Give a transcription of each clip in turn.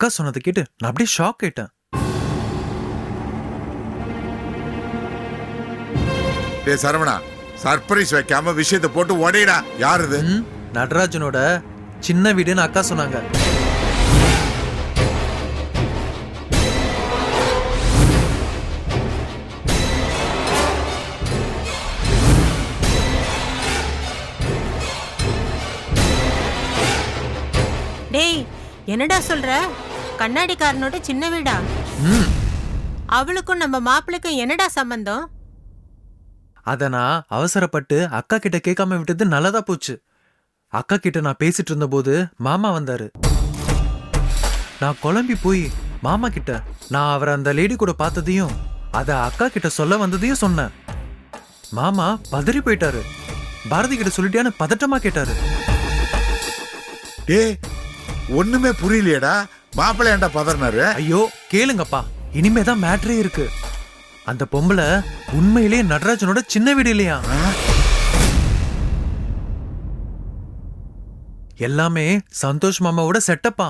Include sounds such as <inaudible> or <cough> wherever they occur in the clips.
அக்கா சொன்னதை கேட்டு நான் அப்படியே ஷாக் ஆயிட்டேன். டேய் சரவணா சர்ப்ரைஸ் வைக்காம விஷயத்தை போட்டு உடையடா யார் இது? ம், நடராஜனோட சின்ன வீடுன்னு அக்கா சொன்னாங்க. டேய் என்னடா சொல்ற? கண்ணாடிக்காரனோட சின்ன வீடா? ம். அவளுக்கும் நம்ம மாப்பிள்ளைக்கும் என்னடா சம்பந்தம்? அத நான் அவசரப்பட்டு அக்கா கிட்ட கேட்காம விட்டது நல்லதா போச்சு. அக்கா கிட்ட நான் பேசிட்டு இருந்தபோது மாமா வந்தாரு. நான் குழம்பி போய் மாமா கிட்ட நான் அவரை அந்த லேடி கூட பார்த்ததையும் அத அக்கா கிட்ட சொல்ல வந்ததையும் சொன்னேன். மாமா பதறி போயிட்டாரு. பாரதி கிட்ட சொல்லிட்டியான்னு பதட்டமா கேட்டாரு. டேய் ஒண்ணுமே புரியலையேடா. மாப்பிள்ளை ஏன்டா பதறினாரு. ஐயோ கேளுங்கப்பா. இனிமே தான் மேட்ரே இருக்கு. அந்த பொம்பளை உண்மையிலேயே நடராஜனோட சின்ன வீடு இல்லையா? எல்லாமே சந்தோஷ் மாமாவோட செட்டப்பா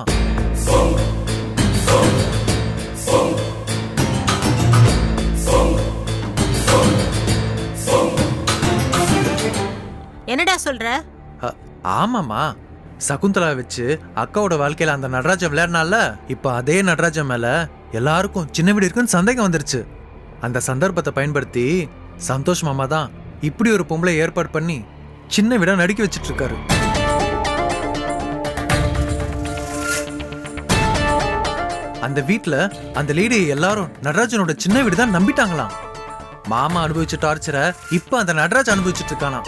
என்னடா சொல்ற? அ- ஆமாமா சகுந்தலா வச்சு அக்காவோட வாழ்க்கையில அந்த நடராஜன் விளையாடினால இப்ப அதே நடராஜன் மேல எல்லாருக்கும் சின்ன வீடு இருக்குன்னு சந்தேகம் வந்துருச்சு. அந்த சந்தர்ப்பத்தை பயன்படுத்தி சந்தோஷ் மாமா தான் இப்படி ஒரு பொம்பளை ஏற்பாடு பண்ணி சின்ன வீடா நடுக்கி வச்சிட்டு இருக்காரு அந்த வீட்ல அந்த லேடி எல்லாரும் நடராஜனோட சின்ன வீடு தான் நம்பிட்டாங்களாம். மாமா அனுபவிச்ச டார்ச்சரை இப்போ அந்த நடராஜ் அனுபவிச்சுட்டு இருக்கானாம்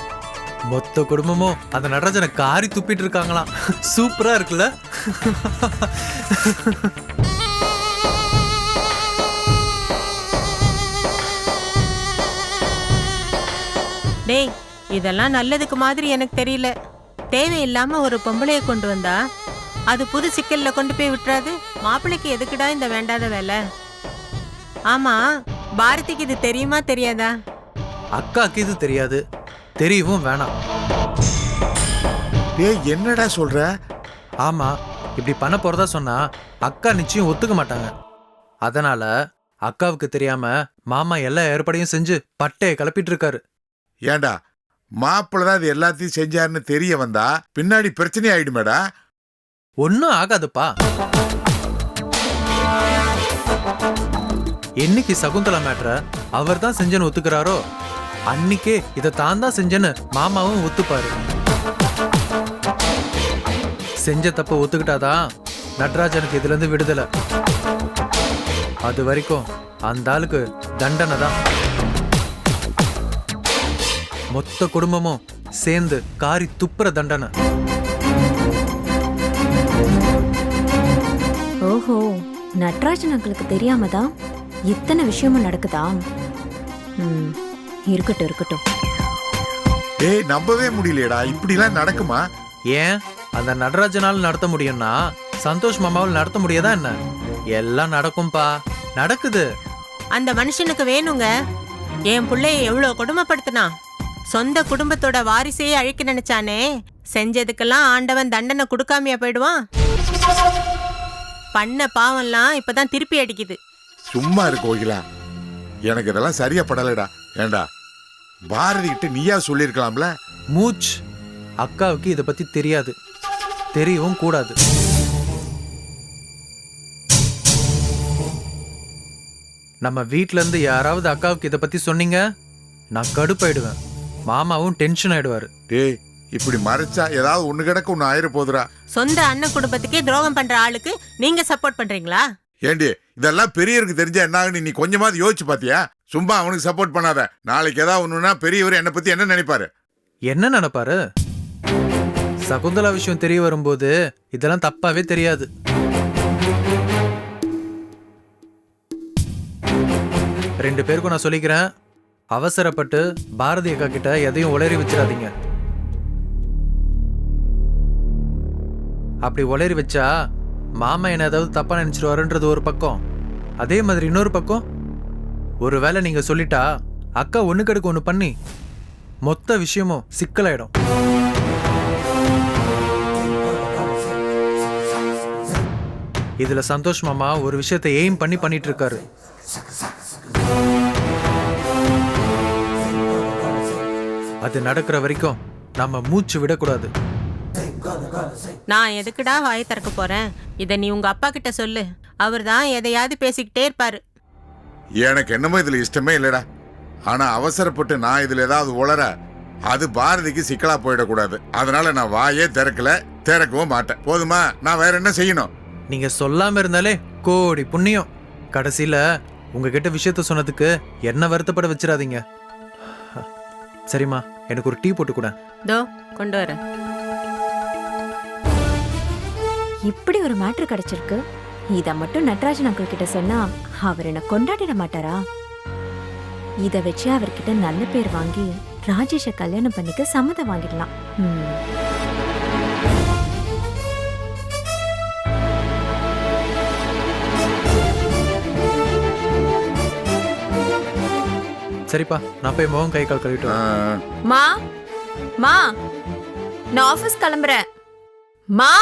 மொத்த குடும்பமும் அந்த நடராஜனை காரி துப்பிட்டு இருக்காங்களாம். சூப்பரா இருக்குல்ல? டேய் இதெல்லாம் நல்லதுக்கு மாதிரி எனக்கு தெரியல. தேவையில்லாம ஒரு பொம்பளைய கொண்டு வந்தா அது புது சிக்கல்ல கொண்டு போய் விட்டுறாது. மாப்பிள்ளைக்கு எதுக்குடா இந்த வேண்டாத வேலை? ஆமா பாரதிக்கு இது தெரியுமா தெரியாதா? அக்காக்கு இது தெரியாது. தெரியவும் வேணாம். டேய் என்னடா சொல்ற? ஆமா இப்படி பண்ண போறதா சொன்னா அக்கா நிச்சயம் ஒத்துக்க மாட்டாங்க. அதனால அக்காவுக்கு தெரியாம மாமா எல்லா ஏற்பாடையும் செஞ்சு பட்டையை கிளப்பிட்டு இருக்காரு ஏன்டா மாப்பிள்ளை தான் இது எல்லாத்தையும் செஞ்சாருன்னு தெரிய வந்தா பின்னாடி பிரச்சனை ஆயிடுமேடா? ஒன்னும் ஆகாதுப்பா. என்னைக்கு சகுந்தலா மேட்ர அவர் தான் செஞ்சேன்னு ஒத்துக்கிறாரோ அன்னைக்கே இதை தான் தான் செஞ்சேன்னு மாமாவும் ஒத்துப்பாரு. செஞ்ச தப்ப ஒத்துக்கிட்டாதான் நட்ராஜனுக்கு இதுல இருந்து விடுதலை. அது வரைக்கும் அந்த ஆளுக்கு தண்டனை தான். மொத்த குடும்பமும் சேர்ந்து காரி துப்புற தண்டனை. ஓஹோ நட்ராஜன் அங்களுக்கு தெரியாம தான் இத்தனை விஷயமும் நடக்குதா? ம். இருக்கட்டும் இருக்கட்டும். டேய் நம்பவே முடியலையேடா. இப்படிலாம் நடக்குமா? ஏன்? அந்த நடராஜனால் நடத்த முடியும்னா சந்தோஷ் மாமாவில் நடத்த முடியாதா என்ன? எல்லாம் நடக்கும்பா. நடக்குது. அந்த மனுஷனுக்கு வேணுங்க. என் புள்ளைய எவ்வளவு கொடுமைப்படுத்தினா. சொந்த குடும்பத்தோட வாரிசையே அழிக்க நினைச்சானே. செஞ்சதுக்கெல்லாம் ஆண்டவன் தண்டனை கொடுக்காமையா போயிடுவான். பண்ண பாவம்லாம் இப்பதான் திருப்பி அடிக்குது. சும்மா இருக்கு கோகிலா. எனக்கு இதெல்லாம் சரியா படலடா. ஏன்டா பாரதி கிட்ட நீயா சொல்லியிருக்கலாம்ல? மூச் அக்காவுக்கு இதை பத்தி தெரியாது. தெரியவும் கூடாது. நம்ம வீட்ல இருந்து யாராவது அக்காவுக்கு இதை பத்தி சொன்னீங்க? நான் கடுப்பாயிடுவேன். மாமாவும் டென்ஷன் ஆயிடுவாரு. டேய் இப்படி மறைச்சா ஏதாவது ஒண்ணு கிடக்க ஒண்ணு ஆயிர போதுடா சொந்த அண்ணன் குடும்பத்துக்கே துரோகம் பண்ற ஆளுக்கு நீங்க சப்போர்ட் பண்றீங்களா? ஏண்டி இதெல்லாம் பெரியவருக்கு தெரிஞ்சா என்ன ஆகுன்னு நீ கொஞ்சமாவது யோசிச்சு பாத்தியா? சும்மா அவனுக்கு சப்போர்ட் பண்ணாத. நாளைக்கு ஏதாவது ஒண்ணுன்னா பெரியவர் என்னை பத்தி என்ன நினைப்பாரு? என்ன நினைப்பாரு? சகுந்தலா விஷயம் தெரிய வரும்போது இதெல்லாம் தப்பாவே தெரியாது. ரெண்டு பேருக்கும் நான் சொல்லிக்கிறேன். அவசரப்பட்டு பாரதி அக்கா கிட்ட எதையும் உளறி வச்சிடாதீங்க. அப்படி உளறி வச்சா மாமா என்ன ஏதாவது தப்பா நினைச்சிருவாருன்றது ஒரு பக்கம். அதே மாதிரி இன்னொரு பக்கம் ஒருவேளை நீங்க சொல்லிட்டா அக்கா ஒண்ணுக்கடுக்கு ஒண்ணு பண்ணி மொத்த விஷயமும் சிக்கலாயிடும். இதுல சந்தோஷ் மாமா ஒரு விஷயத்தை எய்ம் பண்ணி பண்ணிட்டு இருக்காரு அது நடக்கிற வரைக்கும் நம்ம மூச்சு விடக்கூடாது. நான் எதுக்குடா வாயை திறக்க போறேன்? இதை நீ உங்க அப்பா கிட்ட சொல்லு. அவர் தான் எதையாவது பேசிக்கிட்டே இருப்பாரு. எனக்கு என்னமோ இதுல இஷ்டமே இல்லடா. ஆனா அவசரப்பட்டு நான் இதுல ஏதாவது உளர அது பாரதிக்கு சிக்கலா போயிடக்கூடாது. அதனால நான் வாயே திறக்கல திறக்கவும் மாட்டேன். போதுமா? நான் வேற என்ன செய்யணும்? நீங்க சொல்லாம இருந்தாலே கோடி புண்ணியம். கடைசியில உங்ககிட்ட விஷயத்த சொன்னதுக்கு என்ன வருத்தப்பட வச்சிடாதீங்க. சரிம்மா எனக்கு ஒரு டீ போட்டு கூட. தோ கொண்டு வரேன். இப்படி ஒரு மேட்ரு கிடைச்சிருக்கு. இத மட்டும் நட்ராஜன் அங்கிள் கிட்ட சொன்னா அவர் என்ன கொண்டாடிட மாட்டாரா? இத வச்சு அவர்கிட்ட நல்ல பேர் வாங்கி ராஜேஷை கல்யாணம் பண்ணிக்க சம்மதம் வாங்கிடலாம். சரிப்பா நான் போய் முகம் கை கால் கழுவிட்டு. மா மா நான் ஆபீஸ் கிளம்புறேன். மா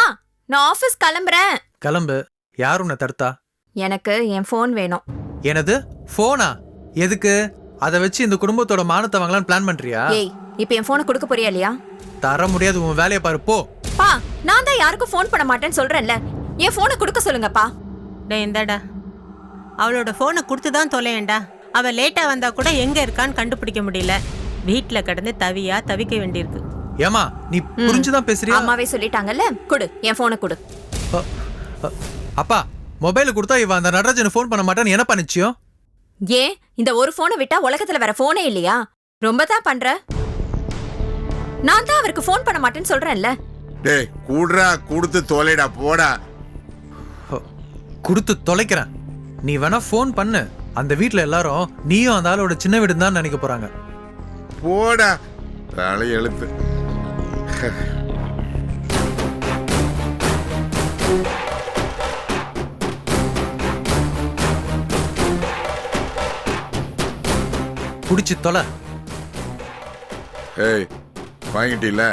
நான் ஆபீஸ் கிளம்புறேன். கிளம்பு. யார் உன்னை தடுத்தா? எனக்கு என் ஃபோன் வேணும். எனது? போனா எதுக்கு? அதை வச்சு இந்த குடும்பத்தோட மானத்தை வாங்கலாம்னு பிளான் பண்றியா? ஏய் இப்போ என் ஃபோனை கொடுக்க போறியா இல்லையா? தர முடியாது உன் வேலையை பாரு போ. பா நான் தான் யாருக்கும் ஃபோன் பண்ண மாட்டேன்னு சொல்றேன்ல. என் ஃபோனை கொடுக்க சொல்லுங்கப்பா. டேய் இந்தாடா. அவளோட ஃபோனை கொடுத்து தான் தொலையேன்டா அவ லேட்டா வந்தா கூட எங்க இருக்கான்னு கண்டுபிடிக்க முடியல. வீட்ல கிடந்து தவியா தவிக்க வேண்டியிருக்கு. ஏமா நீ புரிஞ்சுதான் பேசுறியா? அம்மாவே சொல்லிட்டாங்கல்ல கொடு என் ஃபோனை கொடு. அ, அ, அப்பா மொபைல் கொடுத்தா இவ அந்த நடராஜன் ஃபோன் பண்ண மாட்டான்னு என்ன நிச்சயம்? ஏன் இந்த ஒரு ஃபோனை விட்டா உலகத்துல வேற ஃபோனே இல்லையா? ரொம்ப தான் பண்ற? நான் தான் அவருக்கு ஃபோன் பண்ண மாட்டேன்னு சொல்றேன்ல. டேய் கூடுறா கொடுத்து தொலைடா போடா. கொடுத்து தொலைக்கிறேன். நீ வேணா ஃபோன் பண்ணு. அந்த வீட்ல எல்லாரும் நீயும் அந்த ஆளோட சின்ன வீடுன்னு தான் நினைக்க போறாங்க. போடா. தலை எழுத்து. புடிச்சு தொலை. ஏய் வாங்கிட்டீல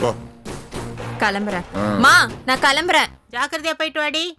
போ. கிளம்புறேன். மா நான் கிளம்புறேன். ஜாக்கிரதையா போயிட்டு வாடி.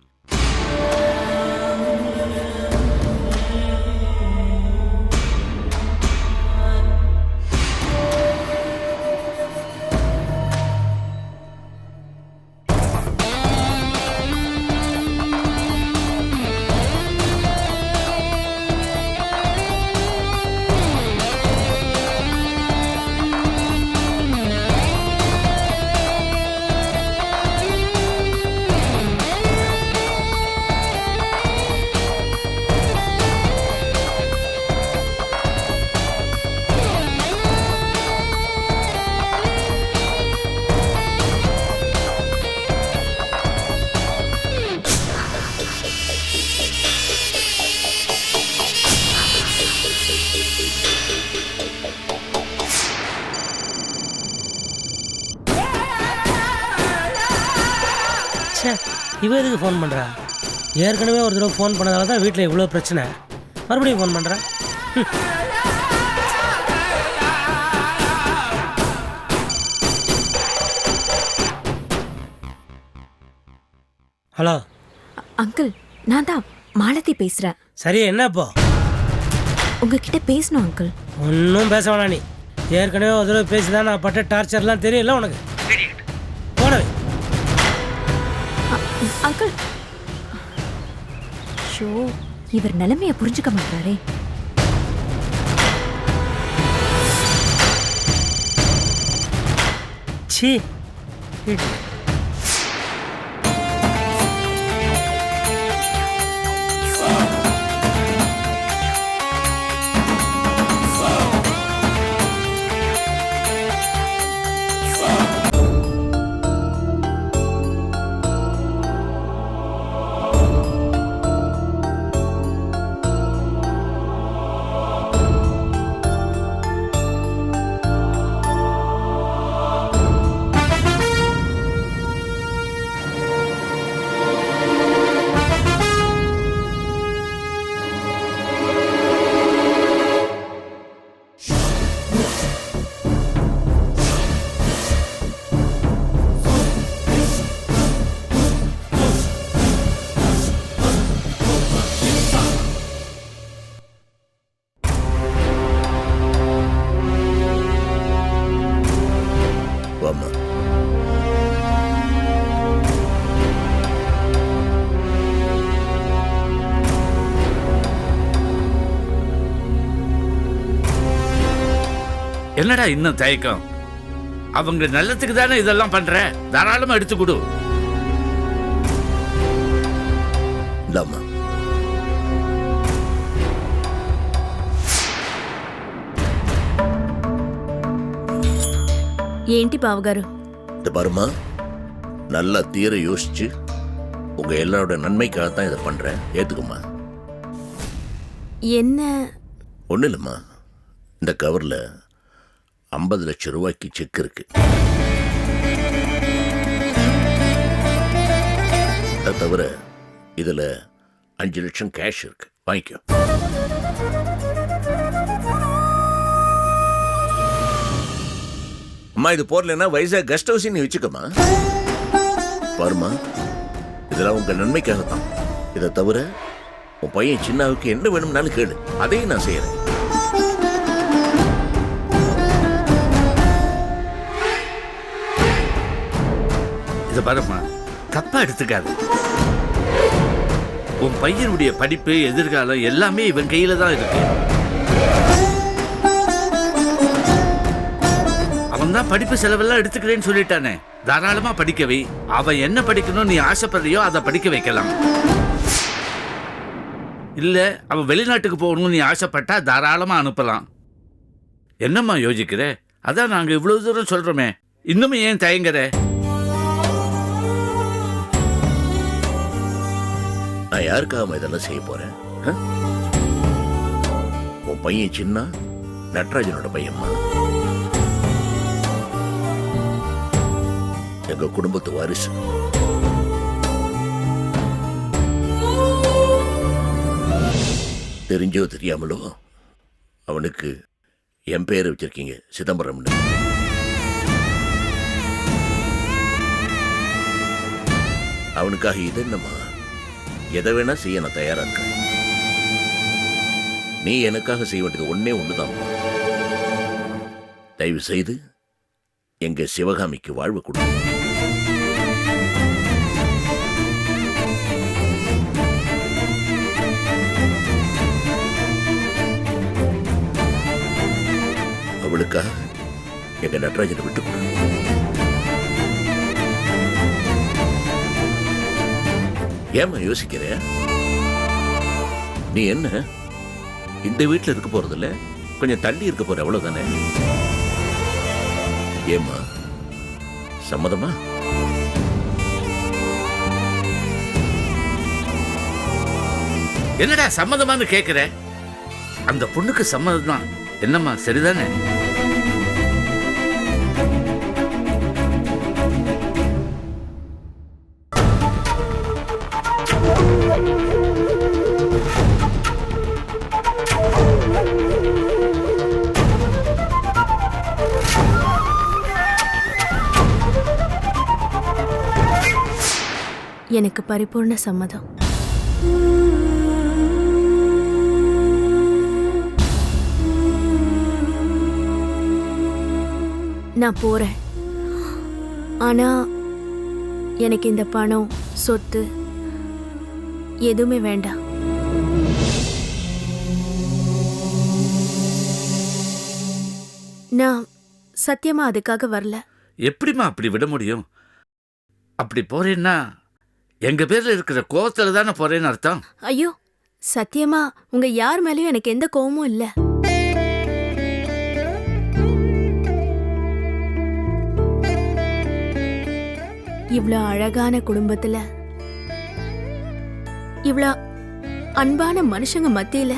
இவ எதுக்கு ஃபோன் பண்ணுறா ஏற்கனவே ஒரு தடவை ஃபோன் பண்ணதால தான் வீட்டில் இவ்வளோ பிரச்சனை. மறுபடியும் ஃபோன் பண்ணுறேன் ஹலோ. அங்கிள் நான் தான் மாலதி பேசுறேன். சரி என்ன இப்போ? உங்ககிட்ட பேசணும் அங்கிள். ஒன்றும் பேச வேணாம் நீ. ஏற்கனவே ஒரு தடவை பேசி தான் நான் பட்ட டார்ச்சர்லாம் தெரியல உனக்கு? மக்கள். ஷோ இவர் நிலைமைய புரிஞ்சுக்க மாட்டாரே. சி என்னடா இன்னும் தயக்கம் அவங்க நல்லதுக்கு தானே இதெல்லாம் பண்ற தாராளமா எடுத்து கொடு இந்தாம்மா ఏంటి బావగారు இந்த பாருமா நல்லா தீர யோசிச்சு உங்க எல்லாரோட நன்மைக்காக தான் இதை பண்றேன் ஏத்துக்குமா என்ன ஒன்றும் இல்லைம்மா இந்த கவர்ல ஐம்பது லட்சம் ரூபாய்க்கு செக் இருக்கு. அது தவிர இதில் அஞ்சு லட்சம் கேஷ் இருக்கு. வாங்கிக்கோ. அம்மா இது போடலன்னா வைசாக் கெஸ்ட் ஹவுஸ் நீ வச்சுக்கோமா பாருமா இதெல்லாம் உங்க நன்மைக்காகத்தான். இதை தவிர உன் பையன் சின்னாவுக்கு என்ன வேணும்னாலும் கேளு. அதையும் நான் செய்கிறேன் இதை பாருமா தப்பா எடுத்துக்காது. உன் பையனுடைய படிப்பு எதிர்காலம் எல்லாமே இவன் கையில தான் இருக்கு. அவன் தான் படிப்பு செலவெல்லாம் எடுத்துக்கிறேன்னு சொல்லிட்டானே. தாராளமா படிக்கவை அவன் என்ன படிக்கணும் நீ ஆசைப்படுறியோ அதை படிக்க வைக்கலாம். இல்ல அவன் வெளிநாட்டுக்கு போகணும்னு நீ ஆசைப்பட்டா தாராளமா அனுப்பலாம். என்னம்மா யோசிக்கிற? அதான் நாங்க இவ்வளவு தூரம் சொல்றோமே. இன்னும் ஏன் தயங்குற? நான் யாருக்காக இதெல்லாம் செய்ய போறேன்? உன் பையன் சின்ன? நட்ராஜனோட பையன்மா? எங்க குடும்பத்து வாரிசு. தெரிஞ்சோ தெரியாமலோ அவனுக்கு என் பேர் வச்சிருக்கீங்க சிதம்பரம்னு. அவனுக்காக இது என்னம்மா? எதை வேணா செய்ய நான் தயாரா இருக்கேன். நீ எனக்காக செய்ய வேண்டியது ஒன்னே ஒண்ணுதான். தயவு செய்து எங்க சிவகாமிக்கு வாழ்வு கொடு. அவளுக்காக எங்க நடராஜனை விட்டு கொடு. ஏம்மா யோசிக்கிற? நீ என்ன? இந்த வீட்டில் இருக்க போறதில்ல? கொஞ்சம் தள்ளி இருக்க போற அவ்வளவுதானே? ஏம்மா சம்மதமா? என்னடா சம்மதமான்னு கேக்குற? அந்த பொண்ணுக்கு சம்மதம் தான் என்னம்மா சரிதானே? எனக்கு பரிபூர்ண சம்மதம். நான் போறேன். ஆனா எனக்கு இந்த பணம் சொத்து எதுவுமே வேண்டாம். நான் சத்தியமா அதுக்காக வரல. எப்படிம்மா அப்படி விட முடியும்? அப்படி போறேன்னா எங்க பேர்ல இருக்கிற கோவத்துல தானே போறேன்னு அர்த்தம்? ஐயோ சத்தியமா உங்க யார் மேலயும் எனக்கு எந்த கோவமும் இல்ல. இவ்வளோ அழகான குடும்பத்துல இவ்ளோ அன்பான மனுஷங்க மத்தியில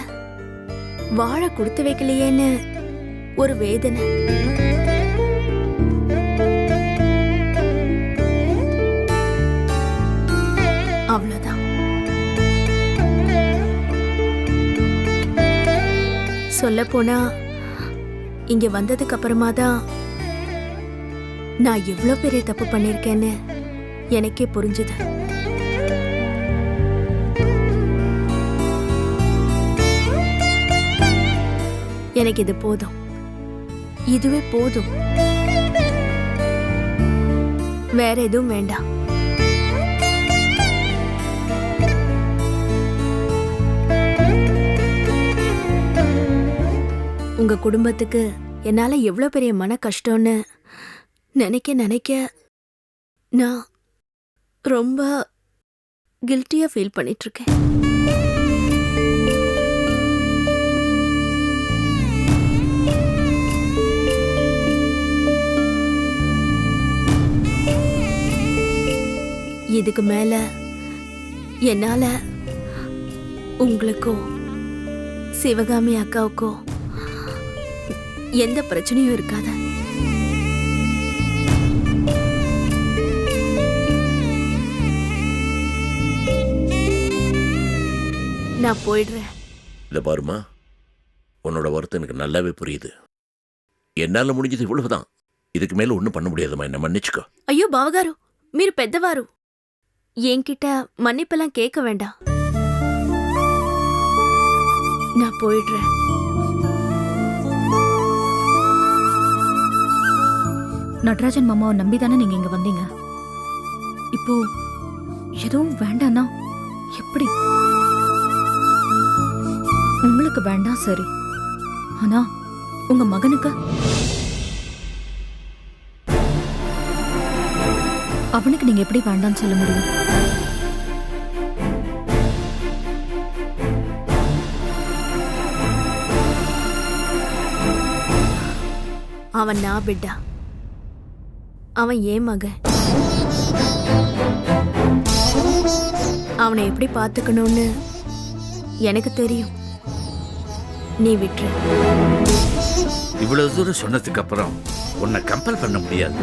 வாழ கொடுத்து வைக்கலையேன்னு ஒரு வேதனை. சொல்லப் போனா இங்க வந்ததுக்கு அப்புறமா தான் நான் எவ்வளவு பெரிய தப்பு பண்ணிருக்கேன்னு எனக்கே புரிஞ்சுது. எனக்கு இது போதும். இதுவே போதும். வேற எதுவும் வேண்டாம். உங்க குடும்பத்துக்கு என்னால எவ்வளோ பெரிய மன கஷ்டம்னு நினைக்க நினைக்க நான் ரொம்ப கில்ட்டியா ஃபீல் பண்ணிட்டு இருக்கேன் இதுக்கு மேல என்னால உங்களுக்கோ சிவகாமி அக்காவுக்கோ எந்த பிரச்சனையும் இருக்காது நான் போயிடுறேன் இதை பாருமா உன்னோட வருத்தம் எனக்கு நல்லாவே புரியுது என்னால் முடிஞ்சது இவ்வளவுதான் இதுக்கு மேலே ஒன்றும் பண்ண முடியாதும்மா என்ன மன்னிச்சுக்கோ అయ్యో బావగారు మీరు పెద్దవారు என்கிட்ட மன்னிப்பெல்லாம் கேட்க வேண்டாம் நான் போயிடுறேன் நடராஜன் மாமாவை நம்பி தானே நீங்க இங்க வந்தீங்க? இப்போ எதுவும் வேண்டாம்னா எப்படி? உங்களுக்கு வேண்டாம் சரி. ஆனா உங்க மகனுக்கு? அவனுக்கு நீங்க எப்படி வேண்டாம்னு சொல்ல முடியும்? அவன் நான் பிட்டா. அவன் ஏன் மகன் அவனை எப்படி பார்த்துக்கணும்னு எனக்கு தெரியும். நீ விட்டுரு இவ்வளவு தூரம் சொன்னதுக்கு அப்புறம் உன்னை கம்பல் பண்ண முடியாது.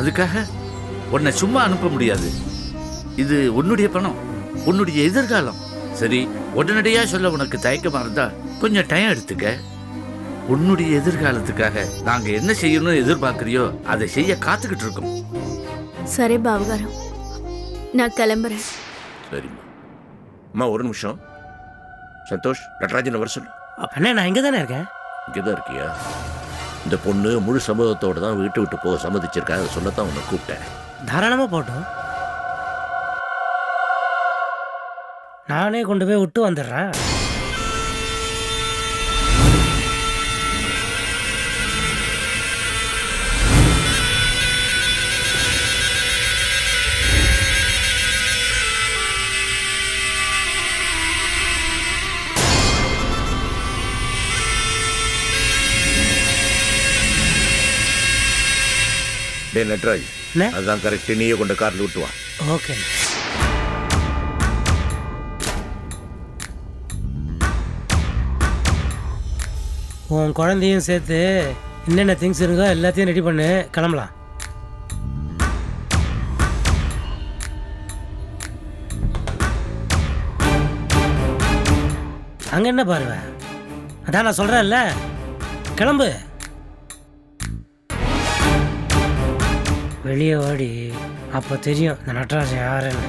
அதுக்காக உன்னை சும்மா அனுப்ப முடியாது. இது உன்னுடைய பணம் உன்னுடைய எதிர்காலம். சரி உடனடியா சொல்ல உனக்கு தயக்கமா இருந்தா கொஞ்சம் டைம் எடுத்துக்க. உன்னுடைய எதிர்காலத்துக்காக நாங்க என்ன செய்யணும்னு எதிர்பார்க்கறியோ அதை செய்ய காத்துக்கிட்டு இருக்கோம். சரி பாவகாரம். நான் கிளம்புறேன். சரிம்மா. அம்மா ஒரு நிமிஷம். சந்தோஷ் நடராஜன் வர சொல்லு. அண்ணே நான் இங்கே தானே இருக்கேன்? இங்கே தான் இருக்கியா? இந்த பொண்ணு முழு சமூகத்தோட தான் வீட்டை விட்டு போக சம்மதிச்சிருக்கா அதை சொல்லத்தான் உன்னை கூப்பிட்டேன். தாராளமாக போட்டோம். நானே கொண்டு போய் விட்டு வந்துடுறேன். டே நட்ராஜ்? அதுதான் கரெக்ட் நீயே கொண்டு காரில் விட்டு வா. ஓகே உன் குழந்தையும் சேர்த்து என்னென்ன திங்ஸ் இருக்கோ எல்லாத்தையும் ரெடி பண்ணு. கிளம்பலாம். அங்க என்ன பாருவ அதான் நான் சொல்றேன்ல. கிளம்பு. வெளியே ஓடி அப்போ தெரியும் இந்த நடராஜன் யாருன்னு.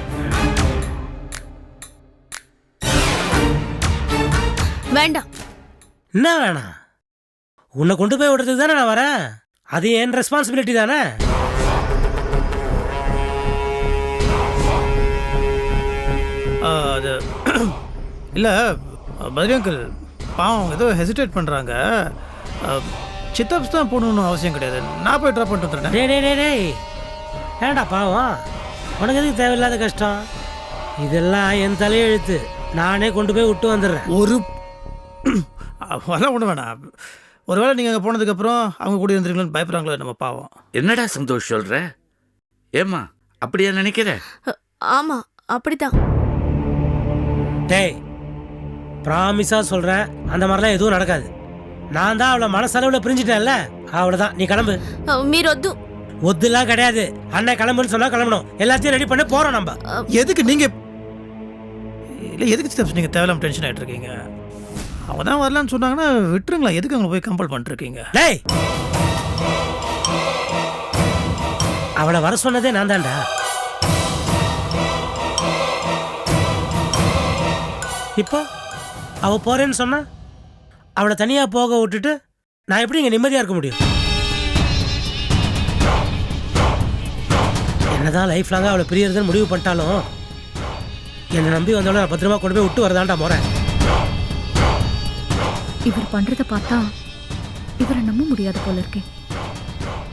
வேண்டாம். என்ன வேணாம் உன்னை கொண்டு போய் விடுறதுக்கு தானே நான் வரேன்? அது என் ரெஸ்பான்சிபிலிட்டி தானே? ஆ, அது இல்லை பத்ரி அங்கிள் பாவம் ஏதோ ஹெசிடேட் பண்ணுறாங்க சித்தப்ஸ் தான் போகணுன்னு அவசியம் கிடையாது. நான் போய் ட்ராப் பண்ணிட்டு வந்துடுறேன். டேய் டேய் டேய் டேய். ஏன்டா பாவம்? உனக்கு எதுக்கு தேவையில்லாத கஷ்டம்? இதெல்லாம் என் தலையெழுத்து நானே கொண்டு போய் விட்டு வந்துடுறேன். ஒரு <clears throat> அதெல்லாம் ஒன்று வேணாம். ஒருவேளை நீங்கள் அங்கே போனதுக்கப்புறம் அவங்க கூட இருந்துருக்கீங்களன்னு பயப்படுறாங்களோ நம்ம பாவம். என்னடா சந்தோஷ் சொல்கிற ஏம்மா அப்படியா நினைக்கிற? ஆமாம் அப்படிதான் டேய் ப்ராமிஸாக சொல்கிறேன் அந்த மாதிரிலாம் எதுவும் நடக்காது. நான் தான் அவளை மனசளவில் பிரிஞ்சிட்டேன்ல அவ்வளோதான் நீ கிளம்பு. மீரொத்து ஒத்துலாம் கிடையாது. அண்ணன் கிளம்புன்னு சொன்னா கிளம்பணும். எல்லாத்தையும் ரெடி பண்ணி போறோம் நம்ம. எதுக்கு நீங்கள் இல்லை எதுக்கு சித்தப்ஸ் நீங்கள் தேவையில்லாம டென்ஷன் ஆகிட்டு இருக்கீங்க. அவங்க தான் வரலான்னு சொன்னாங்கன்னா விட்டுருங்களா? எதுக்கு அவங்களை போய் கம்பல் பண்ணிருக்கீங்க? டேய்! அவளை வர சொன்னதே நான் தான்டா. இப்போ அவ போறேன்னு சொன்னா அவளை தனியா போக விட்டுட்டு நான் எப்படி இங்க நிம்மதியா இருக்க முடியும்? என்னதான் லைஃப் லாங்கா அவளை பிரியறதுன்னு முடிவு பண்ணிட்டாலும் என்னை நம்பி வந்தவளை நான் பத்திரமா கொண்டு போய் விட்டு வரதான்டா முறை இவர் பண்றத பார்த்தா இவரை நம்ப முடியாது போல இருக்கே.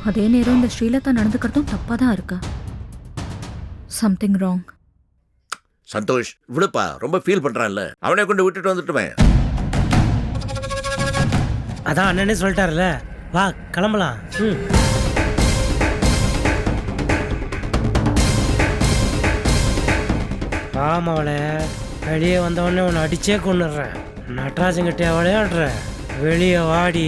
அதே நேரம் இந்த ஸ்ரீலதா நடந்துக்கிறதும் தப்பா தான் இருக்கு? சம்திங் ராங் சந்தோஷ் விடுப்பா ரொம்ப ஃபீல் பண்றான்ல. அவனை கொண்டு விட்டுட்டு வந்துட்டுமே. அதான் அண்ணனே சொல்லிட்டாருல வா கிளம்பலாம். ம். ஆமாவளே வெளியே வந்தவொடனே உன்னை அடிச்சே கொண்டுடுறேன் நட்ராஜன் கிட்டே விளையாடுற வெளியே வாடி.